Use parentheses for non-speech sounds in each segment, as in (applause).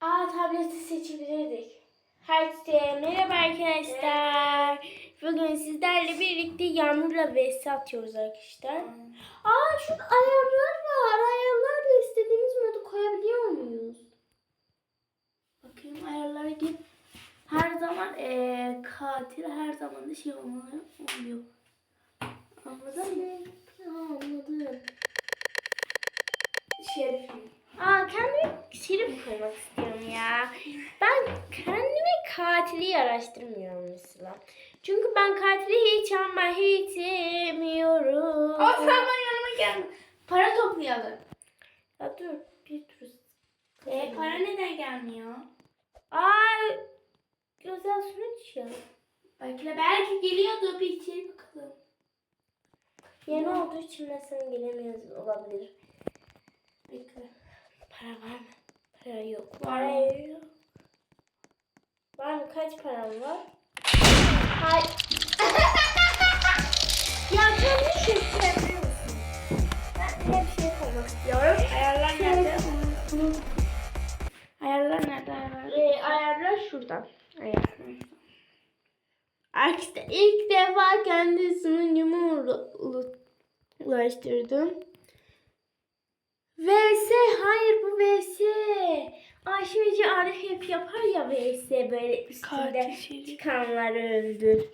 Aa tableti seçebilirdik. Herkese merhaba arkadaşlar. Bugün sizlerle birlikte Yağmur'la vs atıyoruz arkadaşlar. Aa şu ayarlar var. Ayarlarla istediğimiz modu koyabiliyor muyuz? Bakayım ayarlara git. Her zaman eee katil her zaman da şey olmuyor. oluyor. Anladın mı? Ha, anladım. Şerif. Aa kendime şerif koymak istiyorum ya. Ben kendime katili araştırmıyorum mesela. Çünkü ben katili hiç ama hiç sevmiyorum. Aa sen bana yanıma gel. Para toplayalım. Ya dur bir tur. E para neden gelmiyor? Aa güzel sonuç ya. Belki belki geliyordu bir içeri bakalım. Yeni olduğu için mesela gelemiyoruz olabilir. Bekle. Para var mı? Para yok. Var Para mı? yok. Var mı? Kaç param var? Hayır. (laughs) ya sen ne şey yapıyor musun? Ben şey istiyorum. Ayarlar nerede? Ayarlar nerede? Ayarlar. Ee, ayarlar şuradan. Ayarlar. Arkadaşlar ilk defa kendi ulu- ulaştırdım. VS hayır bu VS. Ayşemeci Arif hep yapar ya VS böyle üstünde çıkanları öldür.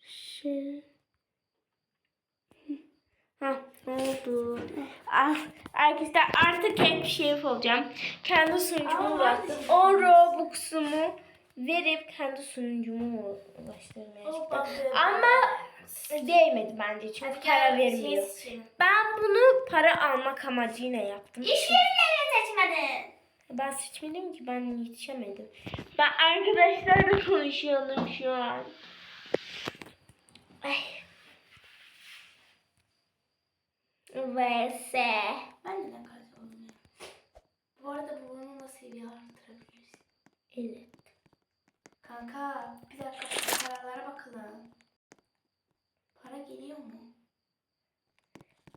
Şey. Ha oldu. Ah, arkadaşlar artık hep şerif olacağım. Kendi sunucumu hadi. O Robux'umu verip kendi sunucumu ulaştırmaya çalıştım. Ama değmedi bence çünkü para vermiyor. Ben bunu para almak amacıyla yaptım. Hiçbirine seçmedin. Ben seçmedim ki ben yetişemedim. Ben arkadaşlarla konuşuyordum şu an. Ay. VS. Ben neden oldum ya? Bu arada bunu nasıl seviye arttırabiliriz? Evet. Kanka bir dakika paralara bakalım. Geliyor mu?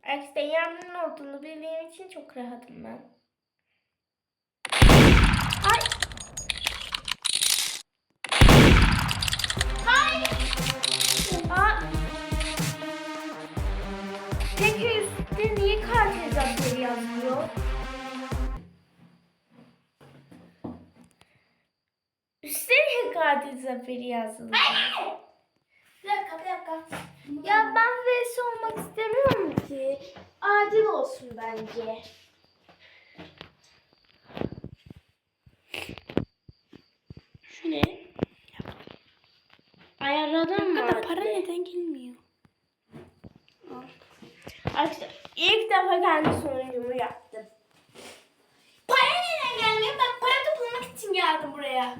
Arkadaşlar yağmurun olduğunu bildiğim için çok rahatım ben. Ay. Hayır. Aa. Peki üstte niye katil zaferi yazıyor? Üstte niye katil zaferi yazılıyor? Bir dakika bir dakika. Ya ben vs olmak istemiyorum ki. Adil olsun bence. Şu ne? Ayarladın mı? Kanka para neden gelmiyor? Arkadaşlar ilk defa kendi sonucumu yaptım. Para neden gelmiyor? Ben para toplamak için geldim buraya.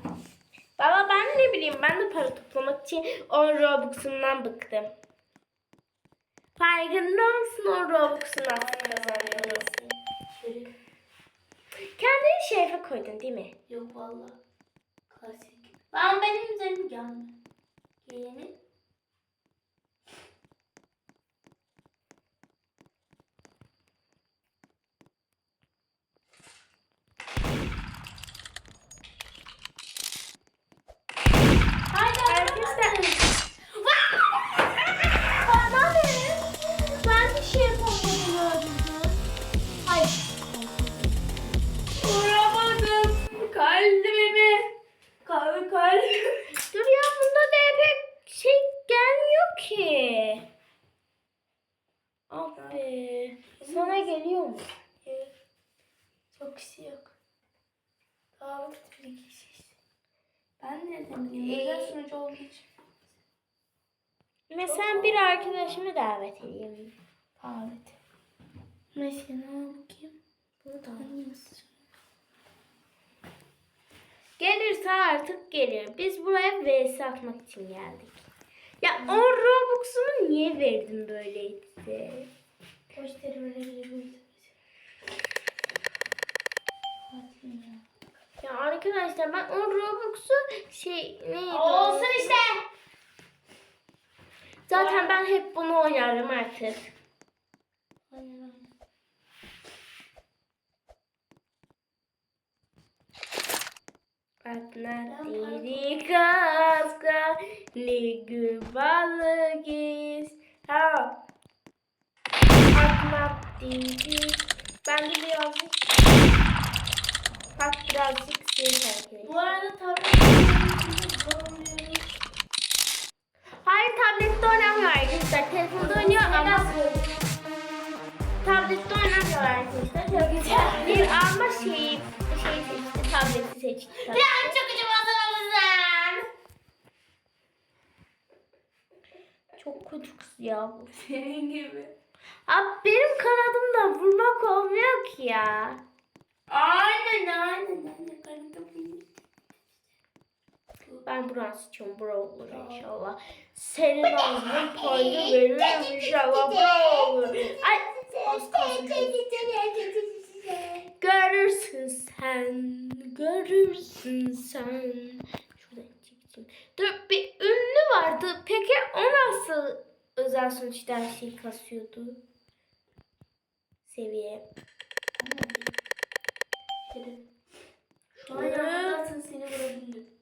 Baba ben ne bileyim ben de para toplamak için 10 Robux'umdan bıktım. Farkında mısın o Robux'u nasıl kazanıyorsun? Kendini şerefe koydun değil mi? Yok valla. Klasik. Ben benim üzerim gelme. Yeni. Sunucu olduğu için. Mesela bir arkadaşımı davet edeyim. Evet. Mesela bakayım. Bunu da? Gelirse artık gelir. Biz buraya vs atmak için geldik. Ya o Robux'umu niye verdin böyleyse? Gösteri verebiliriz. Ya arkadaşlar ben o Robux'u şey neydi? Olsun işte. Zaten ben hep bunu oynarım artık. Atlantik kaska ligü balgis. Ha. Atlantik. Ben de birazcık Bak birazcık şey terk Bu arada tabii Hayır tablette oynamıyor arkadaşlar. Telefonda oynuyor ama tablette oynamıyor arkadaşlar. Çok güzel. Bir alma şeyi şey seçti. Tableti seçti. Ya çok acımadın Çok kötü kız ya bu. Senin gibi. Abi benim kanadımdan vurmak olmuyor ki ya. Aynen aynen aynen. Kanıtım Ben buranı seçiyorum. Bura olur inşallah. Senin ağzının payını veririm inşallah. Bura olur. Ay az kalsın. Görürsün sen, görürsün sen. Şuradan çekeceğim. Dur bir ünlü vardı. Peki o nasıl özel sonuçta her şeyi kasıyordu? Seviye. Şu an yanındasın seni vurabilirim.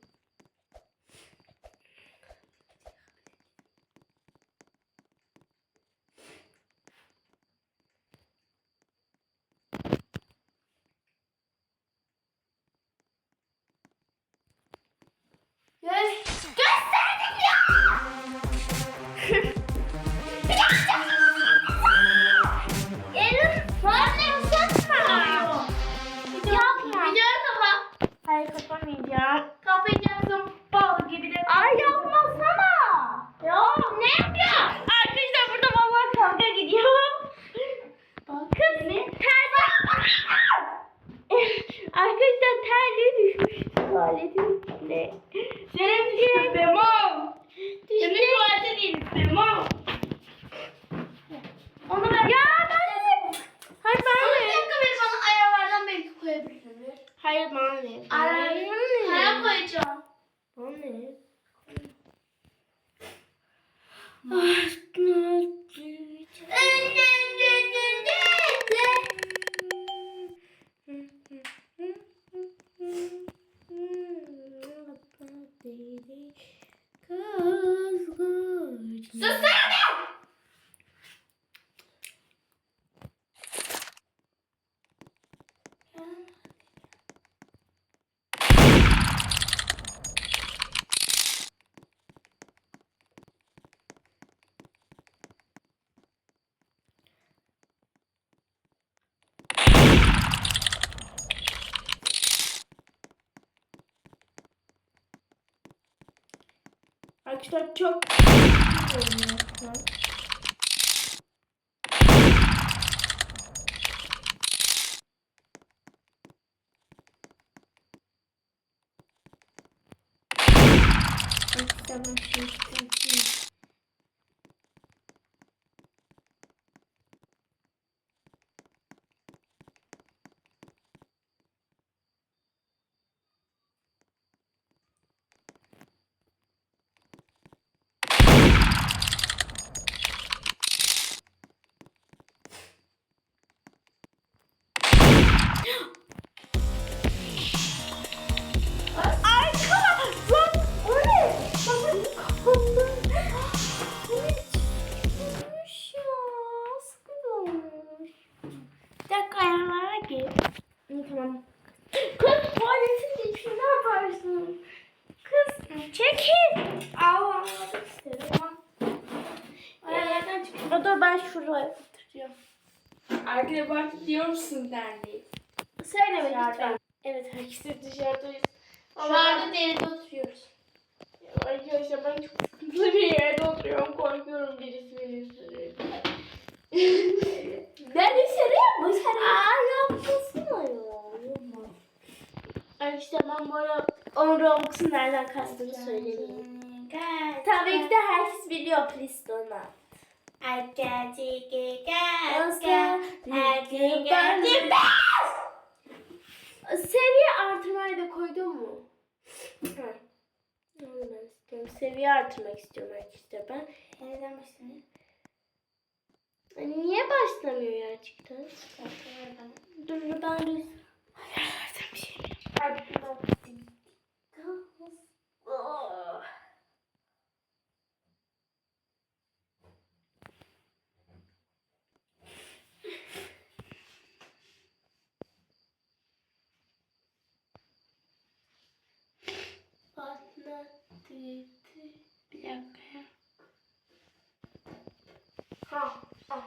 Hayır bana ne? Ayar. Bana ne? Ayar koyacağım. Bana ne? Sussana! Arkadaşlar çok Arkadaşlar ben dakika ayarlara gir. Tamam. Kız tuvaletin içine ne yaparsın? Kız çekil. Al anlamak istedim ama. Ayarlardan çıkıyor. O da ben şuraya oturuyorum. Arkada bak diyor musun derdi? Söyleme Dışarıda. lütfen. Evet herkese dışarıdayız. Şu anda deride oturuyoruz. Arkadaşlar ben çok sıkıntılı bir yerde oturuyorum. Korkuyorum birisi beni ısırır. (laughs) ben ısırıyorum. Bu sen. Aa yapmasana ya. Yapma. Arkadaşlar ben arada 10 Robux'un nereden kastığını söylemeyeyim. Tabii ki de herkes biliyor Please Don't Laugh. Oscar, Seviye artırmayı da koydun mu? Ben istiyorum. Seviye artırmak istiyorum arkadaşlar ben. Nereden başlanıyor? Niye başlamıyor gerçekten? Dur ben de... Bir dakika ya. Ha, ha.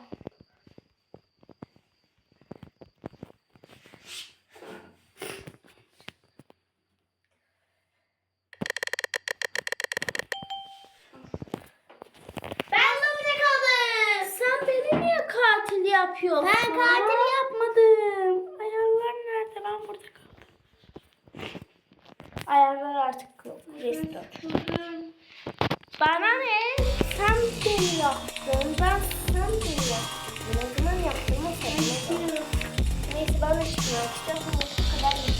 yapıyorsun? Ben katil yapmadım. Ayarlar nerede? Ben burada Ayarlar artık restore. Bana ne? Sen beni yaptın. Ben sen beni yaptım. O zaman yaptığıma sen Neyse ben de çıkmak istiyorum.